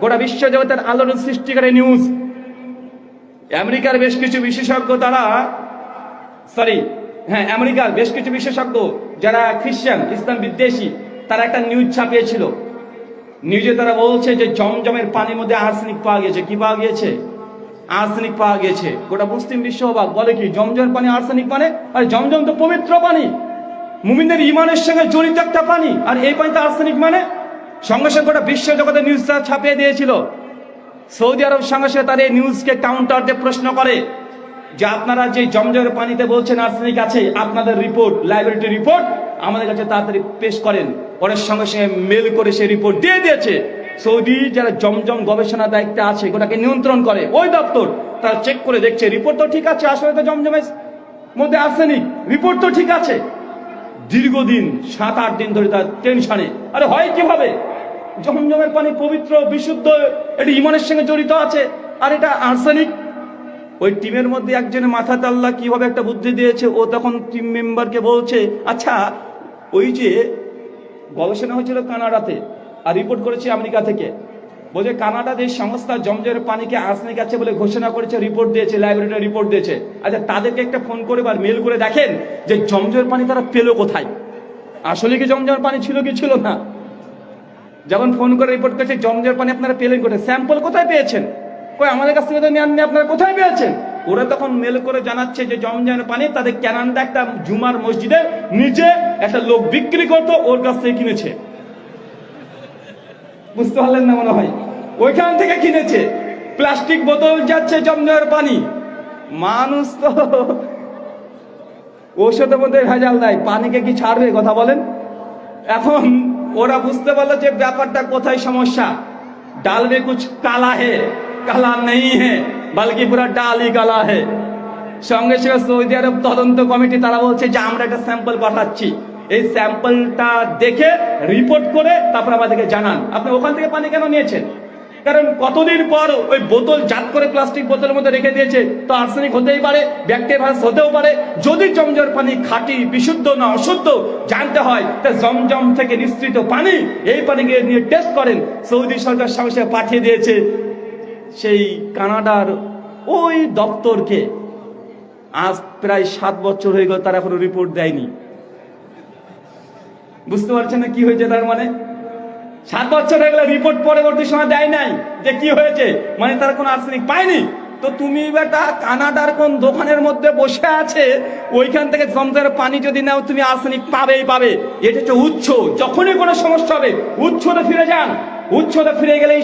গোটা বিশ্ব জগতের আলোড়ন সৃষ্টিকারী নিউজ আমেরিকার বেশ কিছু বিশেষজ্ঞ তারা সরি হ্যাঁ আমেরিকার বেশ কিছু বিশেষজ্ঞ, যারা খ্রিস্টান ইসলাম বিদ্বেষী, তারা একটা নিউজ ছাপিয়েছিল। নিউজে তারা বলছে যে জমজমের পানির মধ্যে আর্সেনিক পাওয়া গেছে কি পাওয়া গিয়েছে? আর্সেনিক পাওয়া গেছে গোটা মুসলিম বিশ্ব বলে কি, জমজমের পানি আর্সেনিক মানে? আর, জমজম তো পবিত্র পানি। মুমিনদের ইমানের সঙ্গে জড়িত একটা পানি। আর এই পানিতে আর্সেনিক মানে? সঙ্গে সঙ্গে গোটা বিশ্ব জগতে নিউজটা ছাপিয়ে দিয়েছিল। সৌদি আরব সঙ্গে সঙ্গে তার এই নিউজকে কাউন্টার দিয়ে প্রশ্ন করে যে আপনারা যে জমজমের পানিতে বলছেন আর্সেনিক আছে, আপনাদের রিপোর্ট লাইব্রেরিটি রিপোর্ট আমাদের কাছে তাড়াতাড়ি পেশ করেন। পরের সঙ্গে সঙ্গে মেল করে সেই রিপোর্ট দিয়ে দিয়েছে। সৌদি যারা জমজম গবেষণা দায়িত্বে আছে ওটাকে নিয়ন্ত্রণ করে, ওই দপ্তর তারা চেক করে দেখছে রিপোর্ট তো ঠিক আছে, আসলে তো জমজমের মধ্যে আর্সেনিক রিপোর্ট তো ঠিক আছে। দীর্ঘদিন, সাত আট দিন ধরে তার টেনশনে আরে হয় কীভাবে? জমজমের পানি পবিত্র, বিশুদ্ধ, এটি ইমানের সঙ্গে জড়িত আছে, আর এটা আর্সেনিক। ওই টিমের মধ্যে একজনের মাথা তাল্লা কীভাবে একটা বুদ্ধি দিয়েছে, ও তখন টিম মেম্বারকে বলছে আচ্ছা ওই যে গবেষণা হয়েছিল কানাডাতে, আর রিপোর্ট করেছে আমেরিকা থেকে। বলছে, কানাডা যে সংস্থা জমজমের পানিকে আর্সেনিক আছে বলে ঘোষণা করেছে, রিপোর্ট দিয়েছে, লাইব্রেরিতে রিপোর্ট দিয়েছে। আচ্ছা তাদেরকে একটা ফোন করে বা মেল করে দেখেন যে জমজমের পানি তারা পেল কোথায়? আসলে কি জমজমের পানি ছিল কি ছিল না? যখন ফোন করে রিপোর্ট করেছে জমজের পানি আপনারা পেলেন কোথায়? স্যাম্পল কোথায় পেয়েছেন? কই, আমাদের কাছ থেকে তো নেননি আপনারা কোথায় পেয়েছেন? ওরা তখন মেল করে জানাচ্ছে যে জমজমের পানি তাদের ক্যানান্দা একটা জুমার মসজিদের নিচে একটা লোক বিক্রি করতো, ওর কাছ থেকে কিনেছে। বুঝতে পারলেন না মনে হয়? ওইখান থেকে কিনেছে। প্লাস্টিক বোতল যাচ্ছে জমজমের পানি। মানুষ তো ওষুধের মধ্যে ভেজাল দেয় পানিকে কি ছাড়বে, কথা বলেন? এখন ওরা বুঝতে পারল যে ব্যাপারটা কোথায় সমস্যা। ডাল মে কুছ কালা হে, কালা নেই হে, বালকি পুরা ডালই কালা হে। সঙ্গে সঙ্গে সৌদি আরব তদন্ত কমিটি তারা বলছে যে আমরা একটা স্যাম্পল পাঠাচ্ছি। এই স্যাম্পলটা দেখে রিপোর্ট করে তারপর আমাদেরকে জানান। আপনি ওখান থেকে পানি কেন নিয়েছেন? কারণ কতদিন পর ওই বোতল জাত করে প্লাস্টিক বোতলের মধ্যে রেখে দিয়েছে, তো আর্সেনিক হতেই পারে ব্যাকটেরিয়া হতেও পারে। যদি জমজমের পানি খাঁটি, বিশুদ্ধ না অশুদ্ধ জানতে হয়, তা জমজম থেকে নিঃসৃত পানি এই পানিকে নিয়ে টেস্ট করেন। সৌদি সরকার সঙ্গে পাঠিয়ে দিয়েছে সেই কানাডার ওই দপ্তরকে। আজ প্রায় সাত বছর হয়ে গেল, তারা এখনও রিপোর্ট দেয়নি। বুঝতে পারছেন না কি হয়েছে তার মানে? সাত বছর হয়ে গেলে রিপোর্ট পরবর্তী সময় দেয় নাই যে কি হয়েছে? মানে তারা কোনো আর্সেনিক পায়নি। তো তুমি বেটা কানাডার কোন দোকানের মধ্যে বসে আছে, ওইখান থেকে জমজমের পানি যদি নাও, তুমি আর্সেনিক পাবেই পাবে। এটা হচ্ছে উচ্ছ যখনই কোনো সমস্যা হবে, উৎসতে ফিরে যান। উৎসতে ফিরে গেলেই